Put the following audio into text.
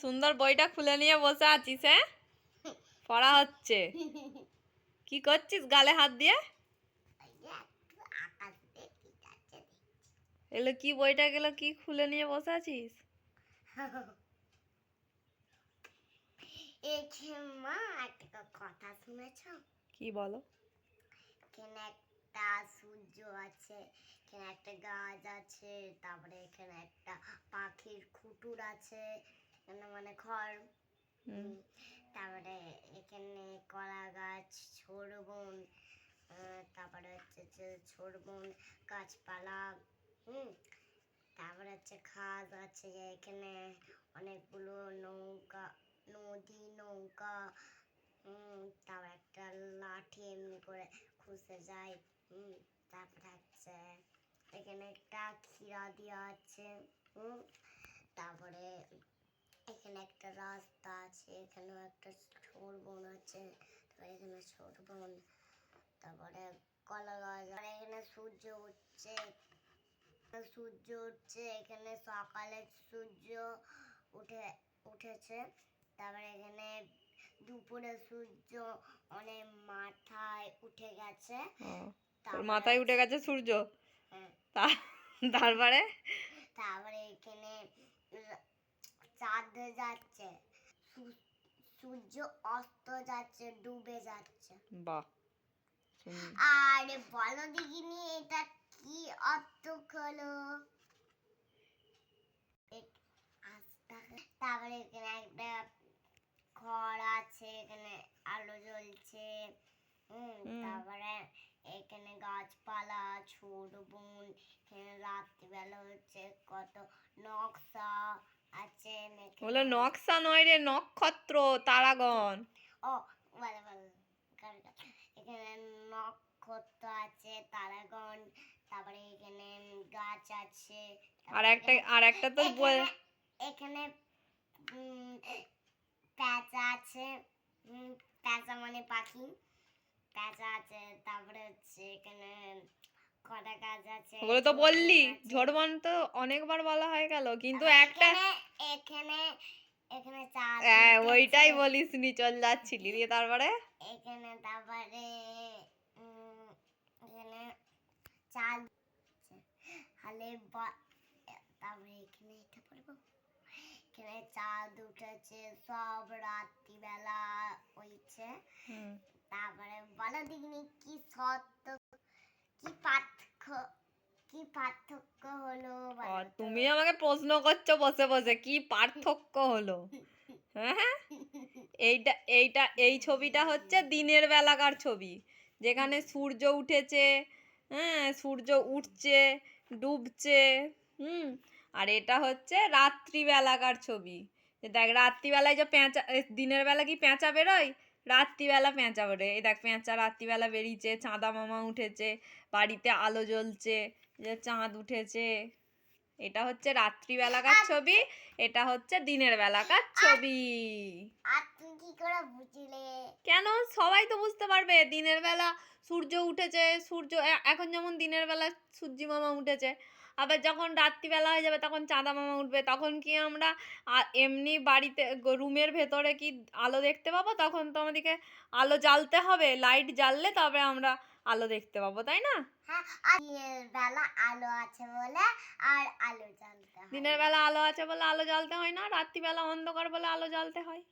সুন্দর বইটা খুলে নিয়ে বসে আছিস হ্যাঁ? পড়া হচ্ছে। কি করছিস গালে হাত দিয়ে? এগুলো কি বইটা গেলো কি খুলে নিয়ে বসে আছিস? কথা শুনেছ কি বলো? একটা সূর্য আছে, এখানে একটা গাছ আছে, তারপরে এখানে একটা পাখির খুঁটুর আছে। এখানে মানে খড়। তারপরে এখানে কলা গাছ ছোড়বন তারপরে হচ্ছে যে ছোড়বন গাছপালা হুম। তারপরে হচ্ছে খাদ আছে এখানে অনেকগুলো নৌকা নদী নৌকা হুম। তারপর একটা লাঠি এমনি করে খুঁজে যায় হুম। তারপরে হচ্ছে এখানে একটা খিরা দেওয়া আছে হুম। তারপরে এখানে একটা রাস্তা আছে এখানেও একটা ছোট বন আছে তারপরে এখানে ছোট বন তারপরে কলা গাছ আর এখানে সূর্য উঠছে সূর্য উঠছে এখানে সকালে সূর্য উঠে উঠেছে তারপরে এখানে দুপুরে সূর্য অনেক মাথায় উঠে গেছে মাথায় উঠে গেছে সূর্য? হ্যাঁ, তারপরে? তারপরে চাঁদ যাচ্ছে। সূর্য অস্ত যাচ্ছে ডুবে যাচ্ছে। বাহ। আরে বলো দেখিনি এটা কি অর্থ হলো? তারপরে এখানে একটা খড় আছে এখানে আলো জ্বলছে। হুম। তারপরে এখানে গাছপালা ছোট বোন এখানে রাত্রিবেলা হচ্ছে কত নকশা। আছে নকশা নয় রে নক্ষত্র তারাগণ। ও এখানে নক্ষত্র আছে তারাগণ তারপরে এখানে গাছ আছে আর একটা আর একটা তো এখানে প্যাঁচা আছে প্যাঁচা মানে পাখি। প্যাঁচা আছে তারপরে হচ্ছে এখানে কটা গাছ আছে ওগুলো তো বললি গাছ তো অনেকবার বলা হয়ে গেল কিন্তু একটা এখানে এখানে চাঁদ হ্যাঁ ওইটাই বলিস নি চল যাচ্ছিলি দিয়ে তারপরে? এখানে তারপরে এখানে চাল হালে তারপরে এখানে এটা পড়ব এখানে চাঁদ উঠেছে সব রাত্রিবেলা হয়েছে তারপরে বলো দেখিনি কি সত্য কি পার্থক্য? কি পার্থক্য হলো তুমি আমাকে প্রশ্ন করছ বসে বসে কি পার্থক্য হলো? হ্যাঁ হ্যাঁ? এইটা এইটা এই ছবিটা হচ্ছে দিনের বেলাকার ছবি। যেখানে সূর্য উঠেছে হ্যাঁ সূর্য উঠছে ডুবছে হুম? আর এটা হচ্ছে রাত্রিবেলাকার ছবি। যে দেখ রাত্রিবেলায় যে পেঁচা দিনের বেলা কি পেঁচা বেরোয়? রাত্রিবেলা পেঁচা বেরোয়। এই দেখ পেঁচা রাত্রিবেলা বেরিয়েছে চাঁদা মামা উঠেছে বাড়িতে আলো জ্বলছে যে চাঁদ উঠেছে। এটা হচ্ছে রাত্রি বেলাকার ছবি এটা হচ্ছে দিনের বেলাকার ছবি। আর তুমি কি করে বুঝলে? কেন? সবাই তো বুঝতে পারবে দিনের বেলা সূর্য উঠেছে সূর্য এখন যেমন দিনের বেলা সূর্যি মামা উঠেছে আবার যখন রাত্রিবেলা হয়ে যাবে তখন চাঁদা মামা উঠবে তখন কি আমরা এমনি বাড়িতে রুমের ভেতরে কি আলো দেখতে পাবো? তখন তো আমাদেরকে আলো জ্বালতে হবে লাইট জ্বাললে তবে আমরা আলো দেখতে পাবো তাই না? হ্যাঁ দিনের বেলা আলো আছে বলে আর আলো জ্বালতে হয়। দিনের বেলা আলো আছে বলে আলো জ্বালতে হয় না রাত্রিবেলা অন্ধকার বলে আলো জ্বালতে হয়।